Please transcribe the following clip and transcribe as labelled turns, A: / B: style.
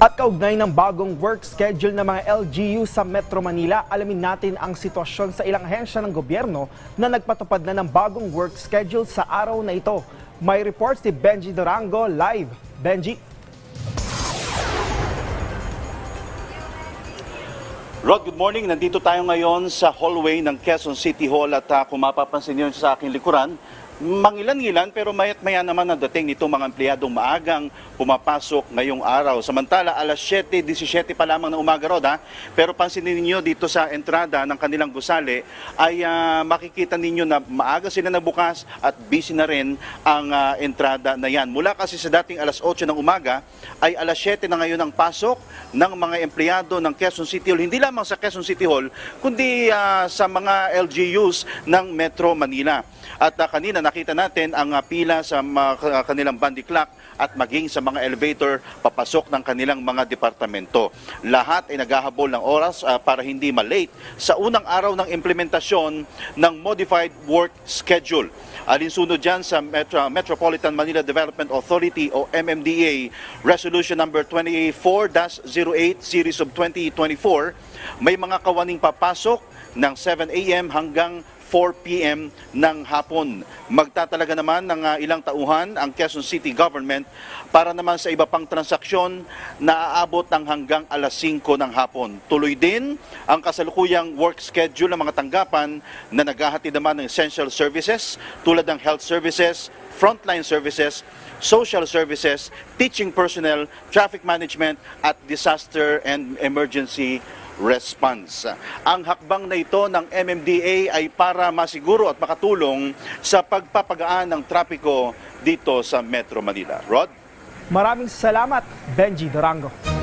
A: At kaugnay ng bagong work schedule ng mga LGU sa Metro Manila, alamin natin ang sitwasyon sa ilang ahensya ng gobyerno na nagpatupad na ng bagong work schedule sa araw na ito. May report si Benji Durango live. Benji?
B: Rod, good morning. Nandito tayo ngayon sa hallway ng Quezon City Hall at uh, kung mapapansin niyo sa aking likuran, mangilan-ngilan pero mayat maya naman ang dating nitong mga empleyadong maagang pumapasok ngayong araw. Samantala, alas 7.17 pa lamang ng umaga, Rod, ha? Pero pansinin ninyo dito sa entrada ng kanilang gusali ay ah, makikita ninyo na maaga sila nabukas at busy na rin ang ah, entrada na yan. Mula kasi sa dating alas 8 ng umaga ay alas 7 na ngayon ang pasok ng mga empleyado ng Quezon City Hall. Hindi lamang sa Quezon City Hall, kundi ah, sa mga LGUs ng Metro Manila. At ah, kanina nakita natin ang ah, pila sa mga kanilang bandy clock at maging sa mga elevator papasok ng kanilang mga departamento. Lahat ay naghahabol ng oras ah, para hindi malate sa unang araw ng implementasyon ng Modified Work Schedule. Alinsunod dyan sa Metro- Metropolitan Manila Development Authority o MMDA Resolution number 24-08 Series of 2024, may mga kawaning papasok ng 7 a.m. hanggang 4 p.m. ng hapon. Magtatalaga naman ng ah, ilang tauhan ang Quezon City Government para naman sa iba pang transaksyon na aabot ng hanggang alas 5 ng hapon. Tuloy din ang kasalukuyang work schedule ng mga tanggapan na naghahatid naman ng essential services tulad ng health services, frontline services, social services, teaching personnel, traffic management at disaster and emergency response. Ang hakbang na ito ng MMDA ay para masiguro at makatulong sa pagpapagaan ng trapiko dito sa Metro Manila. Rod?
A: Maraming salamat, Benji Durango.